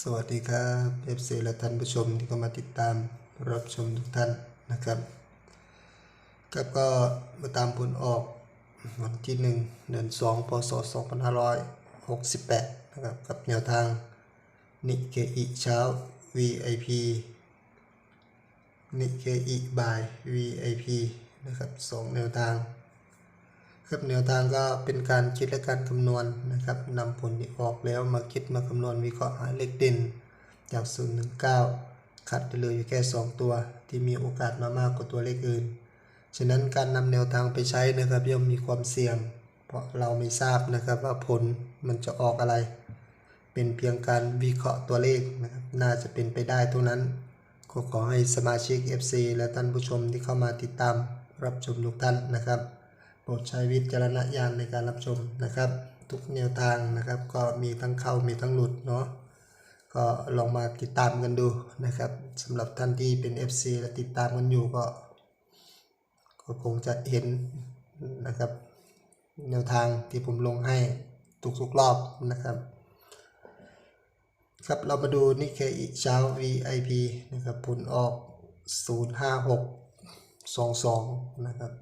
สวัสดีครับเอฟซีและท่านผู้ชมที่เข้ามาติดตามรับชมทุกท่านนะครับครับก็มาตามผลออกวันที่หนึ่งเดือนสองพศสองพันห้าร้อยหกสิบแปดนะครับ กับแนวทางนิเคอิเช้า VIP นิเคอิบ่าย VIP นะครับสองแนวทาง ครับแนวทางก็เป็นการคิดและการคำนวณนะครับนำผลที่ออกแล้วมาคิดมาคำนวณวิเคราะห์หาเลขเด่นจาก0ถึง9คัดเหลืออยู่แค่ 2 ตัว ที่มีโอกาสมามากกว่าตัวเลขอื่น ฉะนั้นการนำแนวทางไปใช้นะครับย่อมมีความเสี่ยง เพราะเราไม่ทราบนะครับว่าผลมันจะออกอะไร เป็นเพียงการวิเคราะห์ตัวเลขนะครับน่าจะเป็นไปได้เท่านั้นก็ขอให้สมาชิก FC และท่านผู้ชมที่เข้ามาติดตามรับชมทุกท่านนะครับ โปรดใช้วิจารณญาณในการรับชมนะครับ ทุกแนวทางนะครับ ก็มีทั้งเข้ามีทั้งหลุดเนาะก็ลองมาติดตามกันดูนะครับสำหรับท่านที่เป็น FC และติดตามกันอยู่ก็ ก็คงจะเห็นนะครับ แนวทางที่ผมลงให้ทุกๆรอบนะครับ ครับเรามาดูนิเคอิเช้า VIP นะครับผลออก 056 22 นะครับ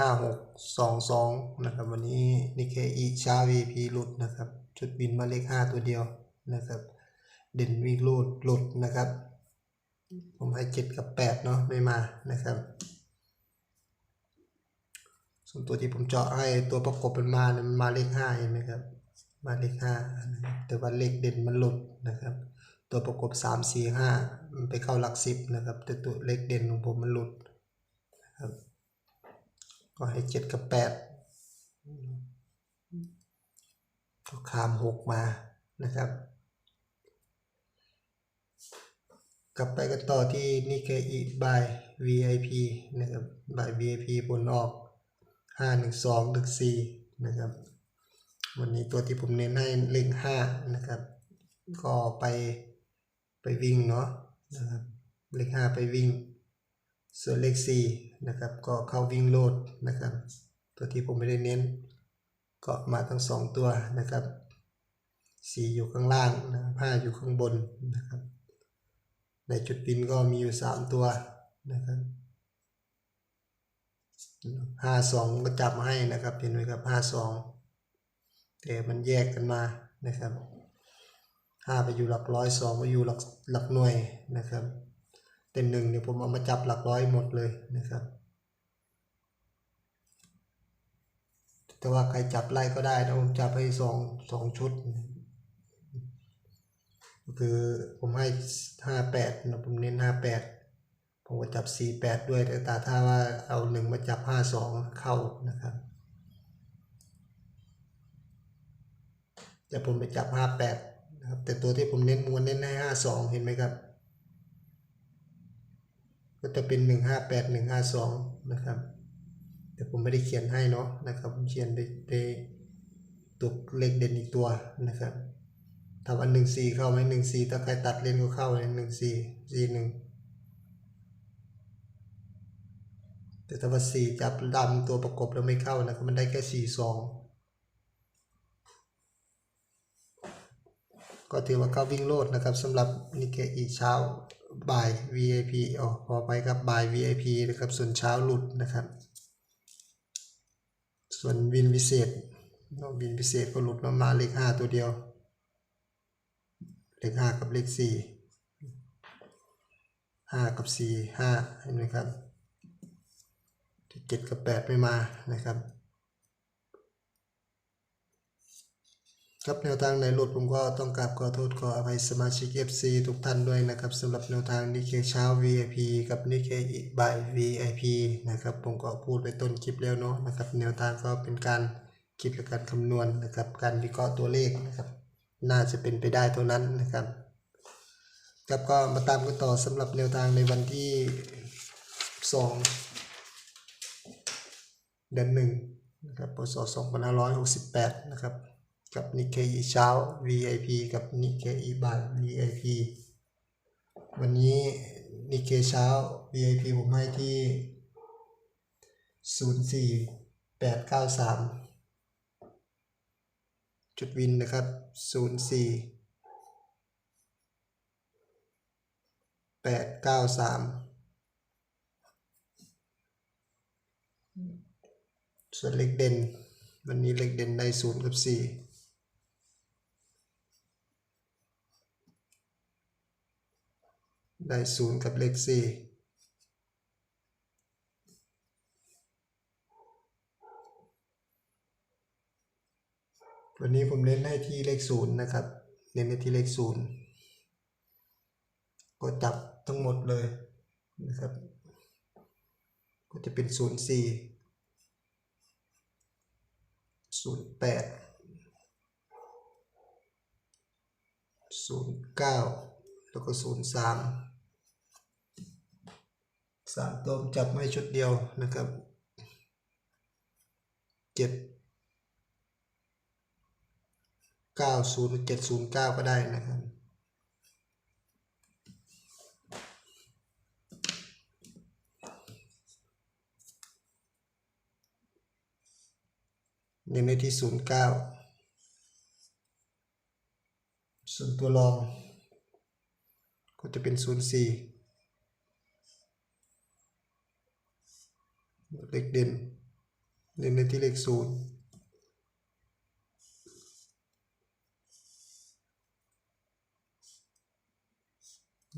056 22 นะครับ วันนี้นิเคอิเช้า VIP หลุดนะครับจุดบินมาเลข 5 ตัวเดียวนะครับ เด่นวิ่งรูดหลุดนะครับ ผมให้ 7 กับ 8 เนาะไม่มานะครับส่วนตัวที่ผมเจาะให้ตัวประกบเป็นมาเนี่ยมันมาเลข 5 เห็นไหมครับ มาเลข5นะครับแต่ว่าเลขเด่นมันหลุดนะครับตัวประกบ 3 4 5 มันไปเข้าหลัก 10 นะครับ แต่ตัวเลขเด่นของผมมันหลุด ครับ ก็ให้7กับ8ก็ข้าม6มานะครับ กลับไปกันต่อที่นิเคอิบาย VIP นะครับบาย VIP ผลออก 5 1 2 1 4นะครับ วันนี้ตัวที่ผมเน้นให้เลข5นะครับ ก็ไปไปวิ่งเนาะนะครับเลข5ไปวิ่ง ส่วนเลข4นะครับก็เข้าวิ่งโลดนะครับ ตัวที่ผมไม่ได้เน้นก็มาทั้งสองตัวนะครับ4อยู่ข้างล่างนะครับ5อยู่ข้างบนนะครับ ในจุดบินก็มีอยู่ 3 ตัวนะครับ52ก็จับมาให้นะครับเห็นไหมครับ52แต่มันแยกกันมานะครับ5ไปอยู่หลักร้อยสองไปอยู่หลักหลักหน่วยนะครับ แต่หนึ่งเนี่ยผมเอามาจับหลักร้อยหมดเลยนะครับ แต่ว่าใครจับไล่ก็ได้นะผมจับให้สองสองชุดก็คือผมให้ห้าแปดนะผมเน้นห้าแปดผมก็จับสี่แปดด้วยแต่ตาถ้าว่าเอาหนึ่งมาจับห้าสองเข้านะครับแต่ผมไปจับห้าแปดนะครับ แต่ตัวที่ผมเน้นมวนเน้นให้ห้าสองเห็นไหมครับ ก็จะเป็นหนึ่งห้าแปดหนึ่งห้าสองนะครับ แต่ผมไม่ได้เขียนให้เนาะนะครับ ผมเขียนในในตัวเลขเด่นอีกตัวนะครับทำอันหนึ่งสี่เข้าไหมหนึ่งสี่ถ้าใครตัดเลนก็เข้าเลยหนึ่งสี่สี่หนึ่งแต่ถ้าว่าสี่จับดำตัวประกบแล้วไม่เข้านะครับมันได้แค่สี่สองก็ถือว่าเข้าวิ่งโลดนะครับสำหรับนิเกอีเช้า บ่าย VIP อ๋อพอไปครับบ่าย VIP นะครับ ส่วนเช้าหลุดนะครับ ส่วนวินพิเศษวินพิเศษก็หลุดมามาเลขห้าตัวเดียว เลขห้ากับเลขสี่ห้ากับสี่ห้าเห็นไหมครับเจ็ดกับแปดไม่มานะครับ ครับแนวทางในหลุดผมก็ต้องกราบขอโทษขออภัยสมาชิก FC ทุกท่านด้วยนะครับสำหรับแนวทางนิเคเช้า VIP กับนิเคอีบาย VIP นะครับผมก็พูดไปต้นคลิปแล้วเนาะนะครับแนวทางก็เป็นการคิดและการคำนวณนะครับการวิเคราะห์ตัวเลขนะครับน่าจะเป็นไปได้เท่านั้นนะครับครับก็มาตามกันต่อสำหรับแนวทางในวันที่ 2 เดือนหนึ่งนะครับพศ2568 นะครับ กับนิเคอีเช้า VIP กับนิเคอีบ่าย VIP วันนี้นิเคเช้า VIP ผมให้ที่ 04893 จุดวินนะครับ 04แปดเก้าสามส่วนเลขเด่น วันนี้เลขเด่นได้ศูนย์กับสี่ ได้ศูนย์กับเลขสี่วันนี้ผมเน้นให้ที่เลขศูนย์นะครับ เน้นให้ที่เลขศูนย์ก็จับทั้งหมดเลยนะครับ ก็จะเป็นศูนย์สี่ศูนย์แปดศูนย์เก้าแล้วก็ศูนย์สาม สามตัวจับไม่ชุดเดียวนะครับเจ็ดเก้าศูนย์เจ็ดศูนย์เก้าก็ได้นะครับเน้นในที่ศูนย์เก้าส่วนตัวรองก็จะเป็นศูนย์สี่ เลขเด่นเด่นในที่เลขศูนย์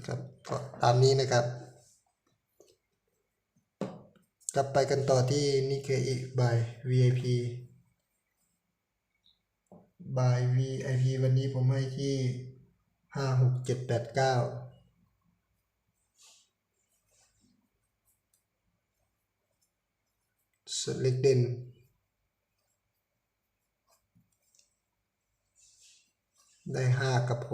ครับก็ตามนี้นะครับ กลับไปกันต่อที่นี่เกอิบาย VIP บาย VIP วันนี้ผมให้ที่ห้าหกเจ็ดแปดเก้า ส่วนเล็กเด่น ได้ 5 กับ 6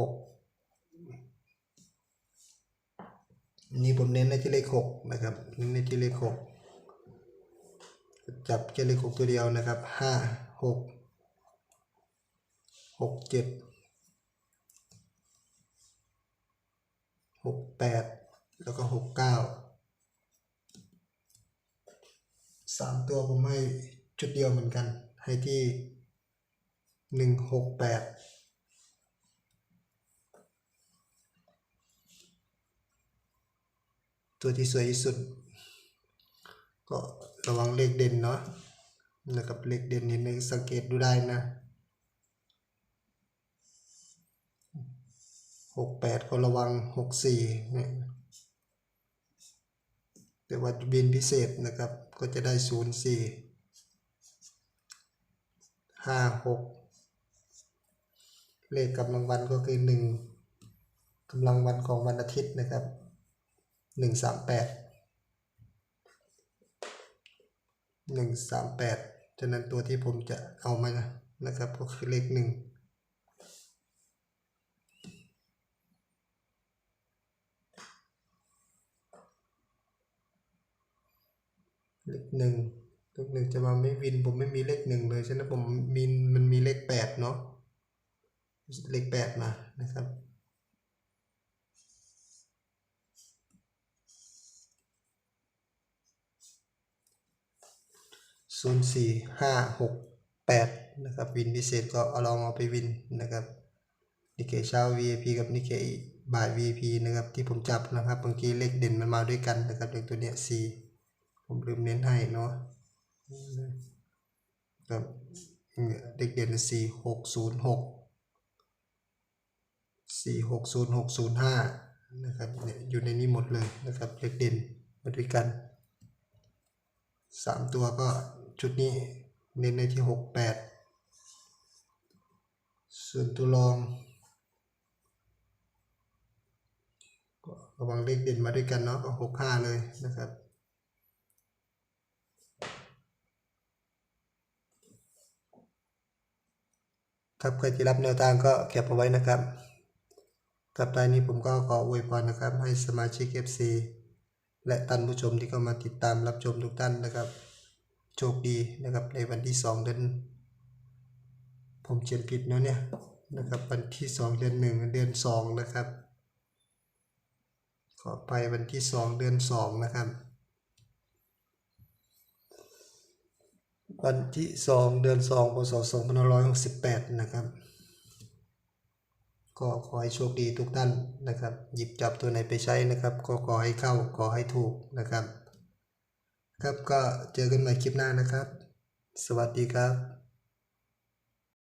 นี่ผมเน้นในที่เลข 6 นะครับเน้นในที่เลข 6 จับแค่เลข 6 ตัวเดียวนะครับ 5 6 6 7 6 8 แล้วก็ 6 9 สามตัวผมให้ชุดเดียวเหมือนกัน ให้ที่หนึ่งหกแปดตัวที่สวยที่สุด ก็ระวังเลขเด่นเนาะนะครับเลขเด่นนี่ในสังเกตดูได้นะหกแปดก็ระวังหกสี่เนี่ยแต่ว่าบินพิเศษนะครับ ก็จะได้ศูนย์สี่ห้าหกเลขกำลังวันก็คือหนึ่งกำลังวันของวันอาทิตย์นะครับหนึ่งสามแปดหนึ่งสามแปดฉะนั้นตัวที่ผมจะเอามานะครับก็คือเลขหนึ่ง เลขหนึ่งเลขหนึ่งจะมาไม่วินผมไม่มีเลขหนึ่งเลยฉะนั้นผมมีมันมีเลขแปดเนาะเลขแปดมานะครับศูนย์สี่ห้าหกแปดนะครับวินพิเศษก็เอาลองเอาไปวินนะครับนิเคเช้า VIP กับนิเคบ่าย VIP นะครับที่ผมจับนะครับบางทีเลขเด่นมันมาด้วยกันนะครับเลขตัวเนี้ยสี่ ผมลืมเน้นให้เนาะครับเด็กเด่นสี่หกศูนย์หกสี่หกศูนย์หกศูนย์ห้านะครับอยู่ในนี้หมดเลยนะครับเด็กเด่นมาด้วยกันสามตัวก็ชุดนี้เน้นในที่หกแปดส่วนตัวรองก็ระวังเลขเด่นมาด้วยกันเนาะก็หกห้าเลยนะครับ ครับใครที่รับแนวทางก็เก็บเอาไว้นะครับกับรายนี้ผมก็ขออวยพรนะครับ ให้สมาชิก FC และท่านผู้ชมที่เข้ามาติดตามรับชมทุกท่านนะครับ โชคดีนะครับในวันที่ 2 เดือน ผมเขียนผิดเนาะเนี่ยนะครับวันที่ 2 เดือน 1 เดือน 2 นะครับ ขอไปวันที่ 2 เดือน 2 นะครับ วันที่2เดือน2พศ2568นะครับ ก็ขอให้โชคดีทุกท่านนะครับ หยิบจับตัวไหนไปใช้นะครับ ก็ขอให้เข้าขอให้ถูกนะครับ ครับก็เจอกันใหม่คลิปหน้านะครับ สวัสดีครับ